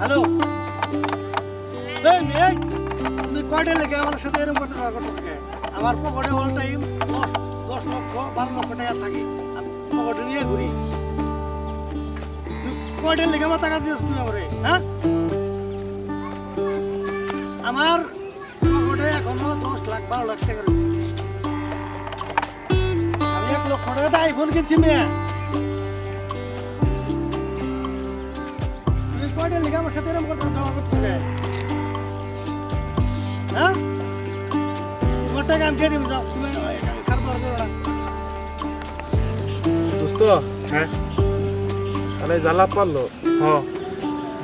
Hello এই মেয়ে, তুমি কয়টা লেগে আমার সাথে এরকম করতে করতেছে কে? আমার পকেটে অল টাইম দশ দশ লক্ষ, বারো লক্ষ টাকা থাকে। আমি পকেটে নিয়ে ঘুরি। কয়টা লেগে আমার টাকা দিয়েছ তুমি আমারে হ্যাঁ? আমার পকেটে এখনও দশ লাখ, বারো লাখ টাকা রয়েছে। আমি এক লক্ষ টাকা আইফোন কিনছি মেয়ে। লেগে আমার সাথে এরকম করতে ব্যবহার করতেছে হ্যাঁ? তোমার টাকা আমি দিয়ে দিব যাও। তুমি কারবার করো না দোস্ত। হ্যাঁ? তাহলে জ্বালা পারল? হ্যাঁ।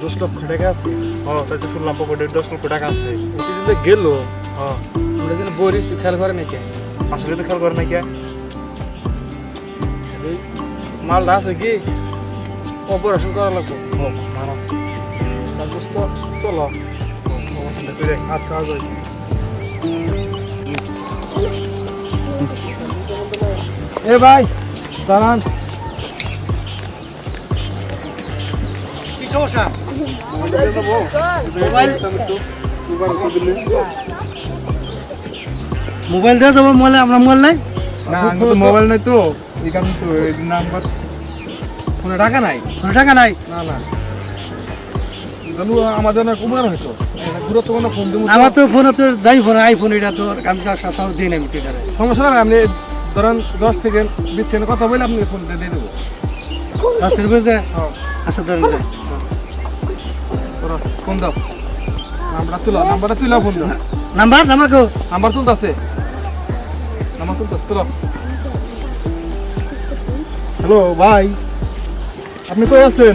দশ লক্ষ টাকা আছে। হ্যাঁ তাই তো শুনলাম পকেটে দশ লক্ষ টাকা আছে। যদি গেল? হ্যাঁ। আমরা যেন বরিস খেয়াল করে নাকি আসলে তো খেয়াল করে না কে? মালটা আছে কি? অপারেশন করা লাগবো। আছে। তা দোস্ত চলো আচ্ছা। আজ এ ভাই দাঁড়ান। কি সমস্যা? মোবাইল? মোবাইল দিয়ে দেবো মোবাইল? আমরা মোবাইল নাই? না আমি তো মোবাইল নাই তো। এই কারণে তো নাম্বার ফোনে টাকা নাই? কোনো টাকা নাই? না না। আমার তো ফোন তো দামি ফোন আইফোন এটা তো আমি তো সাসাও দিই না আমি তো এটারে সমস্যা নাই আপনি ধরেন দশ থেকে বিশ সেকেন্ড কথা বলে আপনি ফোন দিয়ে দেবো। দশ রুপিতে হ্যাঁ। আচ্ছা ধরেন দেয় তোরা ফোন দাও। নাম্বারটা তুলো নাম্বারটা তুলো ফোন দাও। নাম্বার নাম্বার কো। নাম্বার তুলতেছে। নাম্বার তুলতেছে তুলো। হ্যালো ভাই আপনি কই আছেন?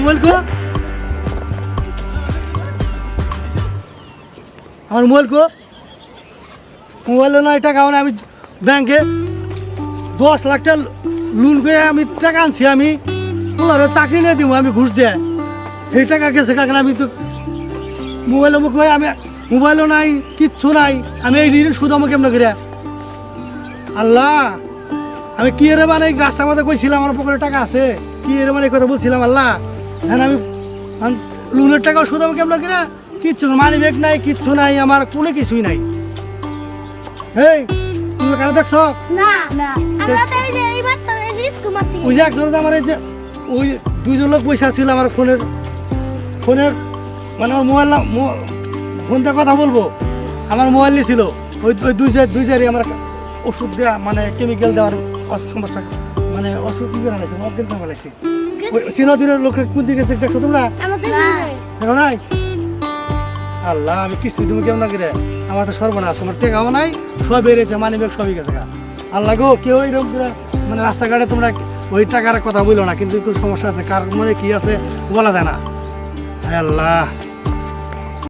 মোবাইল মোবাইল আমার মোবাইল কো মোবাইল নয় টাকা মানে আমি ব্যাংকে দশ লাখ টাকা লোন করে আমি টাকা আনছি আমি। চাকরি নিয়ে দিব আমি ঘুষ দিয়ে। সেই টাকা গেছে কারণ আমি তো মোবাইলের মুখ আমি মোবাইলও নাই, কিচ্ছু নাই। আমি এই ঋণ শুধু আমাকে কেমন করে? আল্লাহ! আমি কি এর মানে রাস্তার মধ্যে কইছিলাম আমার পকেটে টাকা আছে। কি এর মানে কথা বলছিলাম আল্লাহ। হ্যাঁ আমি লোনের টাকাও শুধু আমাকে কেমন করে? কিচ্ছু মানি ব্যাগ নাই কিচ্ছু নাই আমার কোনো কিছুই নাই। এই তুমি কেন দেখছ? না না। আমরা তো এই যে এই মাত্র এই যে স্কুল ওই যে একজন আমার এই যে ওই দুইজন লোক পয়সা ছিল আমার ফোনের ফোনের মানে আমার মোবাইল না মো- ফোন দিয়ে কথা বলব। আমার মোবাইল ছিল ওই দুই চার দুই চারই আমার ওষুধ দেওয়া মানে কেমিক্যাল দেওয়ার সমস্যা। মানে ওষুধ কি করে আনাইছে অজ্ঞান লাগছে চীনা লোকের কোন দিকে দেখছ তোমরা? দেখো নাই? আল্লাহ আমি কিস্তি তুমি কেমন লাগে আমার তো সর্বনাশ আমার টেকাও নাই সব বেড়েছে মানি ব্যাগ সবই গেছে আল্লাহ গো কেউ এরকম করে মানে রাস্তাঘাটে তোমরা ওই টাকার কথা বলো না কিন্তু একটু সমস্যা আছে। কার মনে কি আছে বলা যায় না। হায় আল্লাহ।